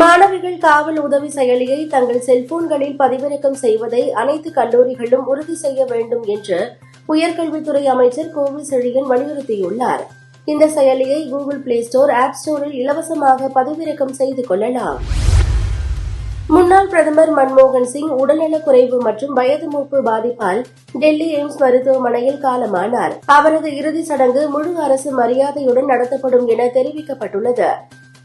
மாணவிகள் காவல் உதவி செயலியை தங்கள் செல்போன்களில் பதிவிறக்கம் செய்வதை அனைத்து கல்லூரிகளும் உறுதி செய்ய வேண்டும் என்று உயர்கல்வித்துறை அமைச்சர் கோவில் செழியன் வலியுறுத்தியுள்ளார். இந்த செயலியை கூகுள் பிளே ஸ்டோர் ஆப் ஸ்டோரில் இலவசமாக பதிவிறக்கம் செய்து கொள்ளலாம். முன்னாள் பிரதமர் மன்மோகன் சிங் உடல்நலக் குறைவு மற்றும் வயது மூப்பு பாதிப்பால் டெல்லி எய்ம்ஸ் மருத்துவமனையில் காலமானார். அவரது இறுதிச் சடங்கு முழு அரசு மரியாதையுடன் நடத்தப்படும் என தெரிவிக்கப்பட்டுள்ளது.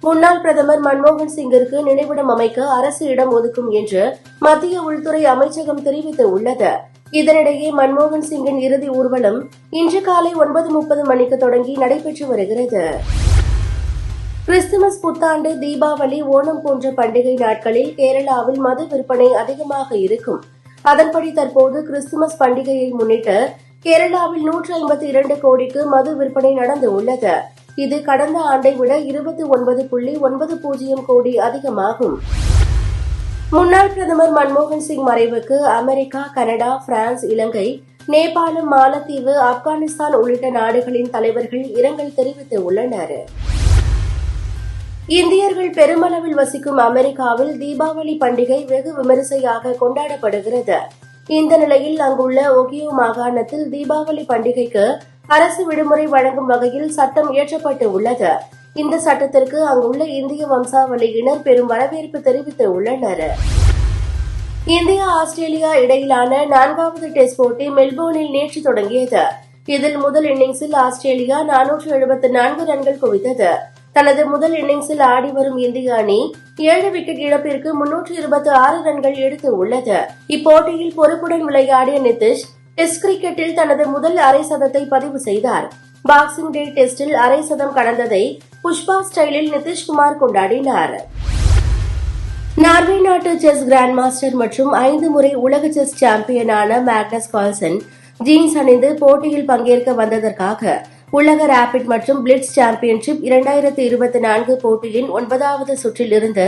முன்னாள் பிரதமர் மன்மோகன் சிங்கிற்கு நினைவிடம் அமைக்க அரசு இடம் ஒதுக்கும் என்று மத்திய உள்துறை அமைச்சகம் தெரிவித்துள்ளது. இதனிடையே மன்மோகன் சிங்கின் இறுதி ஊர்வலம் இன்று காலை ஒன்பது முப்பது மணிக்கு தொடங்கி நடைபெற்று வருகிறது. கிறிஸ்துமஸ் புத்தாண்டு தீபாவளி ஓணம் போன்ற பண்டிகை நாட்களில் கேரளாவில் மது விற்பனை அதிகமாக இருக்கும். அதன்படி தற்போது கிறிஸ்துமஸ் பண்டிகையை முன்னிட்டு கேரளாவில் நூற்று ஐம்பத்தி இரண்டு கோடிக்கு மது விற்பனை நடந்து உள்ளது. இது கடந்த ஆண்டை விட இருபத்தி ஒன்பது புள்ளி ஒன்பது பூஜ்ஜியம் கோடி அதிகமாகும். முன்னாள் பிரதமர் மன்மோகன் சிங் மறைவுக்கு America Canada France Ilangai Nepalam மாலத்தீவு ஆப்கானிஸ்தான் உள்ளிட்ட நாடுகளின் தலைவர்கள் இரங்கல் தெரிவித்துள்ளனர் இந்தியர்கள் பெருமளவில் வசிக்கும் அமெரிக்காவில் தீபாவளி பண்டிகை வெகு விமரிசையாக கொண்டாடப்படுகிறது. இந்த நிலையில் அங்குள்ள ஒகியோ மாகாணத்தில் தீபாவளி பண்டிகைக்கு அரசு விடுமுறை வழங்கும் வகையில் சட்டம் இயற்றப்பட்டு உள்ளது. இந்த சட்டத்திற்கு அங்குள்ள இந்திய வம்சாவளியினர் பெரும் வரவேற்பு தெரிவித்து உள்ளனர். இந்தியா ஆஸ்திரேலியா இடையிலான நான்காவது டெஸ்ட் போட்டி மெல்போர்னில் நேற்று தொடங்கியது. இதில் முதல் இன்னிங்ஸில் ஆஸ்திரேலியா நானூற்று எழுபத்தி நான்கு ரன்கள் குவித்தது. தனது முதல் இன்னிங்ஸில் ஆடி வரும் இந்திய அணி ஏழு விக்கெட் இழப்பிற்கு முன்னூற்று இருபத்தி ஆறு ரன்கள் எடுத்து உள்ளது. இப்போட்டியில் பொறுப்புடன் விளையாடிய நிதிஷ் டெஸ்ட் கிரிக்கெட்டில் தனது முதல் அரை சதத்தை பதிவு செய்தார். பாக்ஸிங் டே டெஸ்டில் அரை சதம் கடந்ததை புஷ்பா ஸ்டைலில் நிதிஷ்குமார் கொண்டாடினார். நார்வே நாட்டு செஸ் கிராண்ட் மாஸ்டர் மற்றும் ஐந்து முறை உலக செஸ் சாம்பியனான மேக்னஸ் கால்சன் ஜீன்ஸ் அணிந்து போட்டியில் பங்கேற்க வந்ததற்காக உலக ரேபிட் மற்றும் பிளிட்ஸ் சாம்பியன்ஷிப் இரண்டாயிரத்தி இருபத்தி நான்கு போட்டியின் ஒன்பதாவது சுற்றில் இருந்து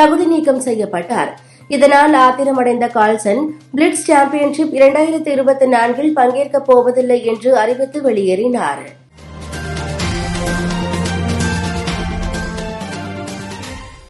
தகுதி நீக்கம் செய்யப்பட்டார். இதனால் ஆத்திரமடைந்த கால்சன் பிளிட்ஸ் சாம்பியன்ஷிப் இரண்டாயிரத்தி இருபத்தி நான்கில் பங்கேற்கப் போவதில்லை என்று அறிவித்து வெளியேறினார்.